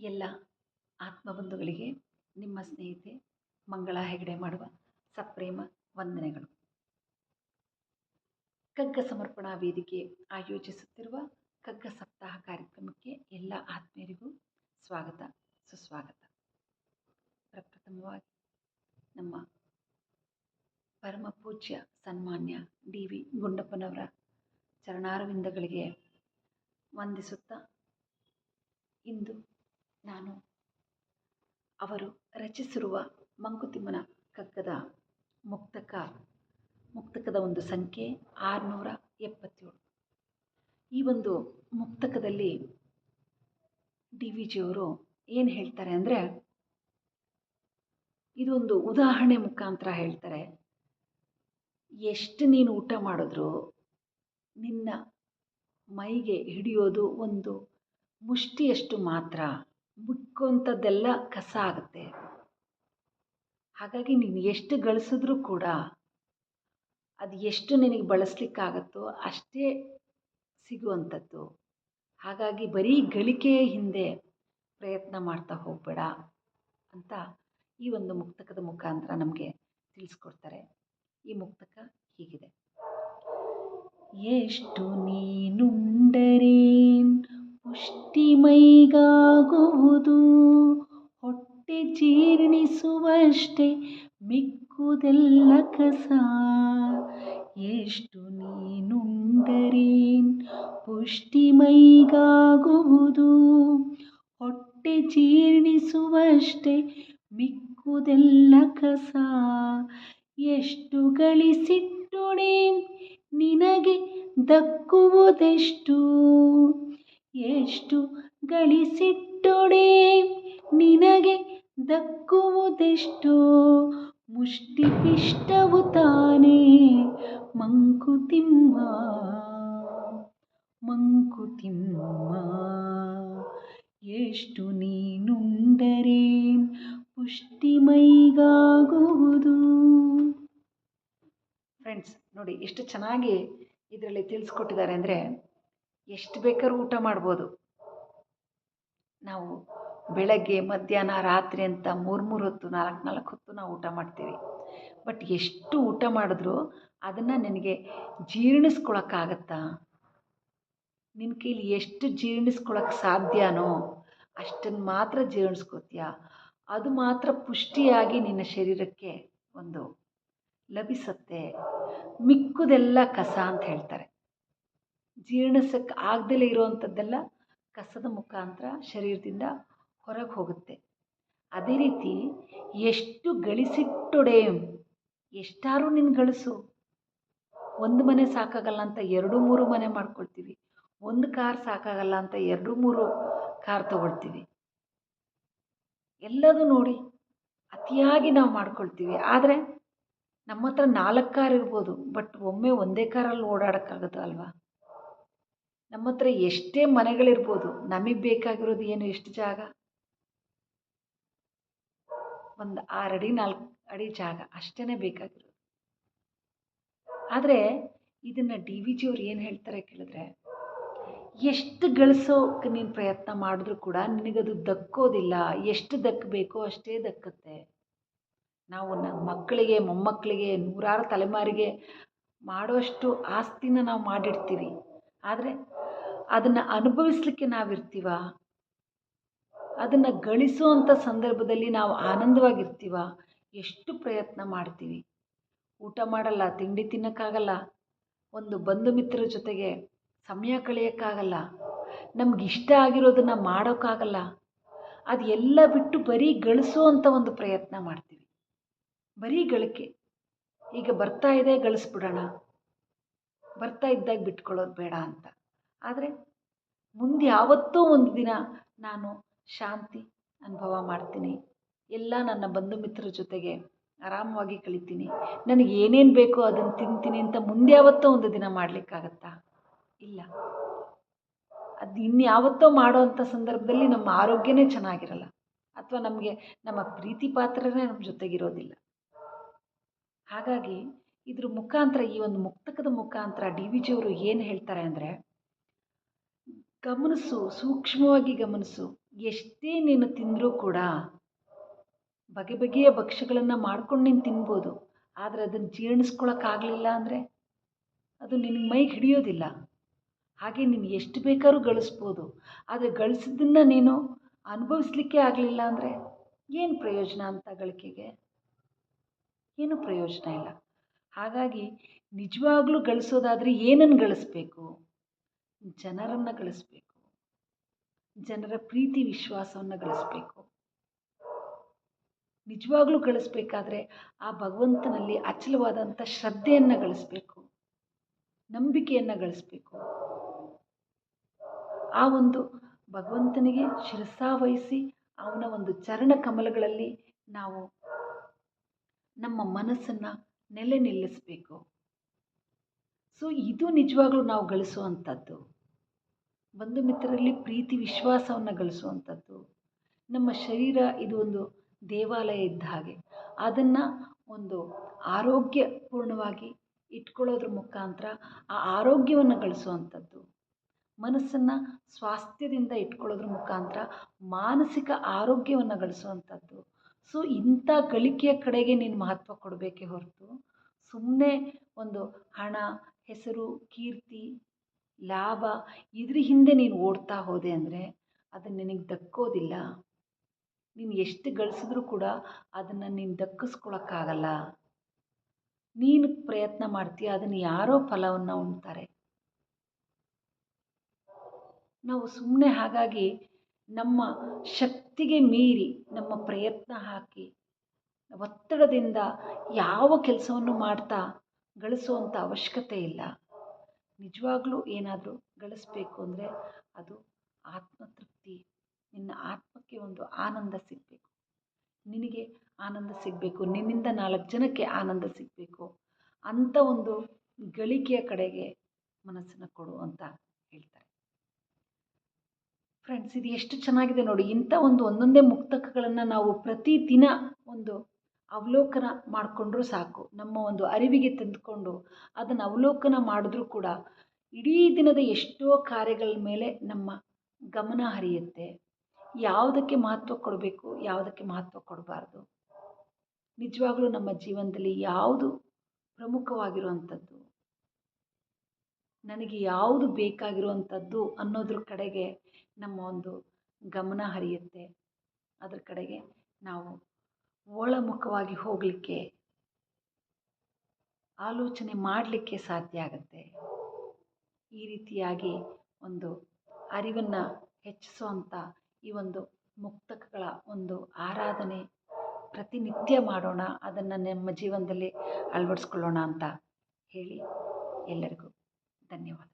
ಎಲ್ಲ ಆತ್ಮಬಂಧುಗಳಿಗೆ ನಿಮ್ಮ ಸ್ನೇಹಿತೆ ಮಂಗಳ ಹೆಗಡೆ ಮಾಡುವ ಸಪ್ರೇಮ ವಂದನೆಗಳು. ಕಗ್ಗ ಸಮರ್ಪಣಾ ವೇದಿಕೆ ಆಯೋಜಿಸುತ್ತಿರುವ ಕಗ್ಗ ಸಪ್ತಾಹ ಕಾರ್ಯಕ್ರಮಕ್ಕೆ ಎಲ್ಲ ಆತ್ಮೀಯರಿಗೂ ಸ್ವಾಗತ, ಸುಸ್ವಾಗತ. ಪ್ರಪ್ರಥಮವಾಗಿ ನಮ್ಮ ಪರಮ ಪೂಜ್ಯ ಸನ್ಮಾನ್ಯ ಡಿ ವಿ ಗುಂಡಪ್ಪನವರ ಚರಣಾರವಿಂದಗಳಿಗೆ ವಂದಿಸುತ್ತಾ ಇಂದು ನಾನು. ಅವರು ರಚಿಸಿರುವ ಮಂಕುತಿಮ್ಮನ ಕಗ್ಗದ ಮುಕ್ತಕ, ಮುಕ್ತಕದ ಒಂದು ಸಂಖ್ಯೆ ಆರುನೂರ ಎಪ್ಪತ್ತೇಳು. ಈ ಒಂದು ಮುಕ್ತಕದಲ್ಲಿ ಡಿ ವಿ ಜಿಯವರು ಏನು ಹೇಳ್ತಾರೆ ಅಂದರೆ, ಇದೊಂದು ಉದಾಹರಣೆ ಮುಖಾಂತರ ಹೇಳ್ತಾರೆ. ಎಷ್ಟು ನೀನು ಊಟ ಮಾಡಿದ್ರು ನಿನ್ನ ಮೈಗೆ ಹಿಡಿಯೋದು ಒಂದು ಮುಷ್ಟಿಯಷ್ಟು ಮಾತ್ರ. ಮುಕ್ಕೋಂಥದ್ದೆಲ್ಲ ಕಸ ಆಗುತ್ತೆ. ಹಾಗಾಗಿ ನೀನು ಎಷ್ಟು ಗಳಿಸಿದ್ರೂ ಕೂಡ ಅದು ಎಷ್ಟು ನಿನಗೆ ಬಳಸಲಿಕ್ಕಾಗತ್ತೋ ಅಷ್ಟೇ ಸಿಗುವಂಥದ್ದು. ಹಾಗಾಗಿ ಬರೀ ಗಳಿಕೆಯ ಹಿಂದೆ ಪ್ರಯತ್ನ ಮಾಡ್ತಾ ಹೋಗಬೇಡ ಅಂತ ಈ ಒಂದು ಮುಕ್ತಕದ ಮುಖಾಂತರ ನಮಗೆ ತಿಳಿಸ್ಕೊಡ್ತಾರೆ. ಈ ಮುಕ್ತಕ ಹೀಗಿದೆ. ಎಷ್ಟು ನೀನುಂಡರೇನ್ ಪುಷ್ಟಿಮೈಗಾಗು ಜೀರ್ಣಿಸುವಷ್ಟೇ ಮಿಕ್ಕುದೆಲ್ಲ ಕಸ. ಎಷ್ಟು ನೀನುಂಡರೇನ್ ಪುಷ್ಟಿಮೈಗಾಗುವುದು. ಹೊಟ್ಟೆ ಜೀರ್ಣಿಸುವಷ್ಟೇ ಮಿಕ್ಕುದೆಲ್ಲ ಕಸ. ಎಷ್ಟು ಗಳಿಸಿಟ್ಟೊಡೆ ನಿನಗೆ ದಕ್ಕುವುದೆಷ್ಟು. ಎಷ್ಟು ಗಳಿಸಿಟ್ಟೊಡೆ ದಕ್ಕುವುದೆಷ್ಟೋ ಮುಷ್ಟಿಪಿಷ್ಟವು ತಾನೇ ಮಂಕುತಿಮ್ಮ ಮಂಕುತಿಮ್ಮ ಎಷ್ಟು ನೀನುಂಡರೇನ್ ಪುಷ್ಟಿಮೈಗಾಗುವುದು ಫ್ರೆಂಡ್ಸ್ ನೋಡಿ ಎಷ್ಟು ಚೆನ್ನಾಗಿ ಇದರಲ್ಲಿ ತಿಳಿಸ್ಕೊಟ್ಟಿದ್ದಾರೆ ಅಂದರೆ, ಎಷ್ಟು ಬೇಕಾದ್ರೂ ಊಟ ಮಾಡ್ಬೋದು. ನಾವು ಬೆಳಗ್ಗೆ, ಮಧ್ಯಾಹ್ನ, ರಾತ್ರಿ ಅಂತ ಮೂರು ಮೂರು ಹೊತ್ತು, ನಾಲ್ಕು ನಾಲ್ಕು ಹೊತ್ತು ನಾವು ಊಟ ಮಾಡ್ತೀವಿ. ಬಟ್ ಎಷ್ಟು ಊಟ ಮಾಡಿದ್ರೂ ಅದನ್ನು ನಿನಗೆ ಜೀರ್ಣಿಸ್ಕೊಳಕ್ಕಾಗತ್ತಾ? ನಿನ್ನ ಕೈಲಿ ಎಷ್ಟು ಜೀರ್ಣಿಸ್ಕೊಳಕ್ಕೆ ಸಾಧ್ಯನೋ ಅಷ್ಟನ್ನು ಮಾತ್ರ ಜೀರ್ಣಿಸ್ಕೋತೀಯ? ಅದು ಮಾತ್ರ ಪುಷ್ಟಿಯಾಗಿ ನಿನ್ನ ಶರೀರಕ್ಕೆ ಒಂದು ಲಭಿಸುತ್ತೆ. ಮಿಕ್ಕುದೆಲ್ಲ ಕಸ ಅಂತ ಹೇಳ್ತಾರೆ. ಜೀರ್ಣಿಸಕ್ಕೆ ಆಗದಲೇ ಇರೋವಂಥದ್ದೆಲ್ಲ ಕಸದ ಮುಖಾಂತರ ಶರೀರದಿಂದ ಹೊರಗೆ ಹೋಗುತ್ತೆ. ಅದೇ ರೀತಿ ಎಷ್ಟು ಗಳಿಸಿಟ್ಟೊಡೆ, ಎಷ್ಟಾರು ನೀನು ಗಳಿಸು. ಒಂದು ಮನೆ ಸಾಕಾಗಲ್ಲ ಅಂತ ಎರಡು ಮೂರು ಮನೆ ಮಾಡ್ಕೊಳ್ತೀವಿ. ಒಂದು ಕಾರ್ ಸಾಕಾಗಲ್ಲ ಅಂತ ಎರಡು ಮೂರು ಕಾರ್ ತಗೊಳ್ತೀವಿ. ಎಲ್ಲದೂ ನೋಡಿ ಅತಿಯಾಗಿ ನಾವು ಮಾಡ್ಕೊಳ್ತೀವಿ. ಆದರೆ ನಮ್ಮ ಹತ್ರ ನಾಲ್ಕು ಕಾರ್ ಇರ್ಬೋದು, ಬಟ್ ಒಮ್ಮೆ ಒಂದೇ ಕಾರಲ್ಲಿ ಓಡಾಡೋಕ್ಕಾಗುತ್ತ ಅಲ್ವಾ? ನಮ್ಮ ಹತ್ರ ಎಷ್ಟೇ ಮನೆಗಳಿರ್ಬೋದು, ನಮಗೆ ಬೇಕಾಗಿರೋದು ಏನು, ಎಷ್ಟು ಜಾಗ? ಒಂದು ಆರು ಅಡಿ, ನಾಲ್ಕು ಅಡಿ ಜಾಗ ಅಷ್ಟೇ ಬೇಕಾಗಿರೋದು. ಆದರೆ ಇದನ್ನು ಡಿ ವಿ ಜಿ ಅವ್ರು ಏನು ಹೇಳ್ತಾರೆ ಕೇಳಿದ್ರೆ, ಎಷ್ಟು ಗಳಿಸೋಕೆ ನೀನು ಪ್ರಯತ್ನ ಮಾಡಿದ್ರೂ ಕೂಡ ನಿನಗದು ದಕ್ಕೋದಿಲ್ಲ. ಎಷ್ಟು ದಕ್ಕಬೇಕೋ ಅಷ್ಟೇ ದಕ್ಕತ್ತೆ. ನಾವು ನಮ್ಮ ಮಕ್ಕಳಿಗೆ, ಮೊಮ್ಮಕ್ಕಳಿಗೆ, ನೂರಾರು ತಲೆಮಾರಿಗೆ ಮಾಡೋಷ್ಟು ಆಸ್ತಿನ ನಾವು ಮಾಡಿಡ್ತೀವಿ. ಆದರೆ ಅದನ್ನು ಅನುಭವಿಸ್ಲಿಕ್ಕೆ ನಾವಿರ್ತೀವ? ಅದನ್ನು ಗಳಿಸುವಂಥ ಸಂದರ್ಭದಲ್ಲಿ ನಾವು ಆನಂದವಾಗಿರ್ತೀವ? ಎಷ್ಟು ಪ್ರಯತ್ನ ಮಾಡ್ತೀವಿ? ಊಟ ಮಾಡಲ್ಲ, ತಿಂಡಿ ತಿನ್ನೋಕ್ಕಾಗಲ್ಲ, ಒಂದು ಬಂಧು ಮಿತ್ರರ ಜೊತೆಗೆ ಸಮಯ ಕಳೆಯೋಕ್ಕಾಗಲ್ಲ ನಮ್ಗೆ ಇಷ್ಟ ಆಗಿರೋದನ್ನು ಮಾಡೋಕ್ಕಾಗಲ್ಲ ಅದು ಎಲ್ಲ ಬಿಟ್ಟು ಬರೀ ಗಳಿಸುವಂಥ ಒಂದು ಪ್ರಯತ್ನ ಮಾಡ್ತೀವಿ. ಬರೀ ಗಳಿಕೆ. ಈಗ ಬರ್ತಾ ಇದೆ, ಗಳಿಸ್ಬಿಡೋಣ. ಬರ್ತಾ ಇದ್ದಾಗ ಬಿಟ್ಕೊಳ್ಳೋದು ಬೇಡ ಅಂತ. ಆದರೆ ಮುಂದೆ ಯಾವತ್ತೋ ಒಂದು ದಿನ ನಾನು ಶಾಂತಿ ಅನುಭವ ಮಾಡ್ತೀನಿ. ಎಲ್ಲ ನನ್ನ ಬಂಧು ಮಿತ್ರರ ಜೊತೆಗೆ ಆರಾಮವಾಗಿ ಕಳಿತೀನಿ. ನನಗೆ ಏನೇನು ಬೇಕೋ ಅದನ್ನು ತಿಂತೀನಿ ಅಂತ ಮುಂದೆ ಯಾವತ್ತೋ ಒಂದು ದಿನ ಮಾಡಲಿಕ್ಕಾಗತ್ತಾ? ಇಲ್ಲ. ಅದು ಇನ್ಯಾವತ್ತೋ ಮಾಡೋವಂಥ ಸಂದರ್ಭದಲ್ಲಿ ನಮ್ಮ ಆರೋಗ್ಯನೇ ಚೆನ್ನಾಗಿರಲ್ಲ. ಅಥವಾ ನಮಗೆ ನಮ್ಮ ಪ್ರೀತಿ ಪಾತ್ರನೇ ನಮ್ಮ ಜೊತೆಗಿರೋದಿಲ್ಲ. ಹಾಗಾಗಿ ಇದ್ರ ಮುಖಾಂತರ ಈ ಒಂದು ಮುಕ್ತಕದ ಮುಖಾಂತರ ಡಿ ವಿ ಜಿಯವರು ಏನು ಹೇಳ್ತಾರೆ ಅಂದರೆ, ಗಮನಿಸು, ಸೂಕ್ಷ್ಮವಾಗಿ ಗಮನಿಸು. ಎಷ್ಟೇ ನೀನು ತಿಂದರೂ ಕೂಡ ಬಗೆ ಬಗೆಯ ಭಕ್ಷ್ಯಗಳನ್ನು ಮಾಡ್ಕೊಂಡು ನೀನು ತಿನ್ಬೋದು. ಆದರೆ ಅದನ್ನು ಜೀರ್ಣಿಸ್ಕೊಳಕ್ಕಾಗಲಿಲ್ಲ ಅಂದರೆ ಅದು ನಿನಗೆ ಮೈಗೆ ಹಿಡಿಯೋದಿಲ್ಲ. ಹಾಗೆ ನೀನು ಎಷ್ಟು ಬೇಕಾದ್ರೂ ಗಳಿಸ್ಬೋದು. ಆದರೆ ಗಳಿಸಿದ್ದನ್ನು ನೀನು ಅನುಭವಿಸ್ಲಿಕ್ಕೆ ಆಗಲಿಲ್ಲ ಅಂದರೆ ಏನು ಪ್ರಯೋಜನ ಅಂತ ಗಳಿಕೆಗೆ? ಏನೂ ಪ್ರಯೋಜನ ಇಲ್ಲ. ಹಾಗಾಗಿ ನಿಜವಾಗ್ಲೂ ಗಳಿಸೋದಾದರೆ ಏನನ್ನು ಗಳಿಸ್ಬೇಕು? ಜನರನ್ನು ಗಳಿಸ್ಬೇಕು. ಜನರ ಪ್ರೀತಿ ವಿಶ್ವಾಸವನ್ನು ಗಳಿಸ್ಬೇಕು. ನಿಜವಾಗ್ಲೂ ಗಳಿಸ್ಬೇಕಾದ್ರೆ ಆ ಭಗವಂತನಲ್ಲಿ ಅಚಲವಾದಂಥ ಶ್ರದ್ಧೆಯನ್ನು ಗಳಿಸ್ಬೇಕು. ನಂಬಿಕೆಯನ್ನು ಗಳಿಸ್ಬೇಕು. ಆ ಒಂದು ಭಗವಂತನಿಗೆ ಶಿರಸಾವಹಿಸಿ ಅವನ ಒಂದು ಚರಣ ಕಮಲಗಳಲ್ಲಿ ನಾವು ನಮ್ಮ ಮನಸ್ಸನ್ನು ನೆಲೆ ನಿಲ್ಲಿಸಬೇಕು. ಸೊ ಇದು ನಿಜವಾಗ್ಲೂ ನಾವು ಗಳಿಸುವಂಥದ್ದು ಬಂಧು ಮಿತ್ರರಲ್ಲಿ ಪ್ರೀತಿ ವಿಶ್ವಾಸವನ್ನು ಗಳಿಸುವಂಥದ್ದು. ನಮ್ಮ ಶರೀರ ಇದು ಒಂದು ದೇವಾಲಯ ಇದ್ದ ಹಾಗೆ. ಅದನ್ನು ಒಂದು ಆರೋಗ್ಯಪೂರ್ಣವಾಗಿ ಇಟ್ಕೊಳ್ಳೋದ್ರ ಮುಖಾಂತರ ಆ ಆರೋಗ್ಯವನ್ನು ಗಳಿಸುವಂಥದ್ದು. ಮನಸ್ಸನ್ನು ಸ್ವಾಸ್ಥ್ಯದಿಂದ ಇಟ್ಕೊಳ್ಳೋದ್ರ ಮುಖಾಂತರ ಮಾನಸಿಕ ಆರೋಗ್ಯವನ್ನು ಗಳಿಸುವಂಥದ್ದು. ಸೊ, ಇಂಥ ಗಳಿಕೆಯ ಕಡೆಗೆ ನೀನು ಮಹತ್ವ ಕೊಡಬೇಕೇ ಹೊರತು. ಸುಮ್ಮನೆ ಒಂದು ಹಣ, ಹೆಸರು, ಕೀರ್ತಿ ಲಾಭ ಇದ್ರ ಹಿಂದೆ ನೀನು ಓಡ್ತಾ ಹೋದೆ ಅಂದರೆ ಅದು ನಿನಗೆ ದಕ್ಕೋದಿಲ್ಲ. ನೀನು ಎಷ್ಟು ಗಳಿಸಿದ್ರೂ ಕೂಡ ಅದನ್ನು ನೀನು ದಕ್ಕಿಸ್ಕೊಳಕ್ಕಾಗಲ್ಲ. ನೀನು ಪ್ರಯತ್ನ ಮಾಡ್ತೀಯ, ಅದನ್ನು ಯಾರೋ ಫಲವನ್ನು ಉಣ್ತಾರೆ. ನಾವು ಸುಮ್ಮನೆ ಹಾಗಾಗಿ ನಮ್ಮ ಶಕ್ತಿಗೆ ಮೀರಿ, ನಮ್ಮ ಪ್ರಯತ್ನ ಹಾಕಿ, ಒತ್ತಡದಿಂದ ಯಾವ ಕೆಲಸವನ್ನು ಮಾಡ್ತಾ ಗಳಿಸುವಂಥ ಅವಶ್ಯಕತೆ ಇಲ್ಲ. ನಿಜವಾಗ್ಲೂ ಏನಾದರೂ ಗಳಿಸ್ಬೇಕು ಅಂದರೆ ಅದು ಆತ್ಮತೃಪ್ತಿ, ನಿನ್ನ ಆತ್ಮಕ್ಕೆ ಒಂದು ಆನಂದ ಸಿಗಬೇಕು. ನಿನಗೆ ಆನಂದ ಸಿಗಬೇಕು, ನಿನ್ನಿಂದ ನಾಲ್ಕು ಜನಕ್ಕೆ ಆನಂದ ಸಿಗಬೇಕು. ಅಂಥ ಒಂದು ಗಳಿಕೆಯ ಕಡೆಗೆ ಮನಸ್ಸನ್ನು ಕೊಡು ಅಂತ ಹೇಳ್ತಾರೆ. ಫ್ರೆಂಡ್ಸ್ ಇದು ಎಷ್ಟು ಚೆನ್ನಾಗಿದೆ ನೋಡಿ. ಇಂಥ ಒಂದು ಒಂದೊಂದೇ ಮುಕ್ತಕಗಳನ್ನು ನಾವು ಪ್ರತಿದಿನ ಒಂದು ಅವಲೋಕನ ಮಾಡಿಕೊಂಡ್ರೂ ಸಾಕು. ನಮ್ಮ ಒಂದು ಅರಿವಿಗೆ ತಂದುಕೊಂಡು ಅದನ್ನು ಅವಲೋಕನ ಮಾಡಿದ್ರೂ ಕೂಡ ಇಡೀ ದಿನದ ಎಷ್ಟೋ ಕಾರ್ಯಗಳ ಮೇಲೆ ನಮ್ಮ ಗಮನ ಹರಿಯುತ್ತೆ. ಯಾವುದಕ್ಕೆ ಮಹತ್ವ ಕೊಡಬೇಕು, ಯಾವುದಕ್ಕೆ ಮಹತ್ವ ಕೊಡಬಾರ್ದು? ನಿಜವಾಗ್ಲೂ ನಮ್ಮ ಜೀವನದಲ್ಲಿ ಯಾವುದು ಪ್ರಮುಖವಾಗಿರುವಂಥದ್ದು? ನನಗೆ ಯಾವುದು ಬೇಕಾಗಿರುವಂಥದ್ದು ಅನ್ನೋದ್ರ ಕಡೆಗೆ ನಮ್ಮ ಒಂದು ಗಮನ ಹರಿಯುತ್ತೆ. ಅದ್ರ ಕಡೆಗೆ ನಾವು ಒಳಮುಖವಾಗಿ ಹೋಗಲಿಕ್ಕೆ, ಆಲೋಚನೆ ಮಾಡಲಿಕ್ಕೆ ಸಾಧ್ಯ ಆಗುತ್ತೆ. ಈ ರೀತಿಯಾಗಿ ಒಂದು ಅರಿವನ್ನು ಹೆಚ್ಚಿಸುವಂಥ ಈ ಒಂದು ಮುಕ್ತಕಗಳ ಒಂದು ಆರಾಧನೆ ಪ್ರತಿನಿತ್ಯ ಮಾಡೋಣ, ಅದನ್ನು ನಮ್ಮ ಜೀವನದಲ್ಲಿ ಅಳವಡಿಸ್ಕೊಳ್ಳೋಣ ಅಂತ ಹೇಳಿ ಎಲ್ಲರಿಗೂ ಧನ್ಯವಾದ.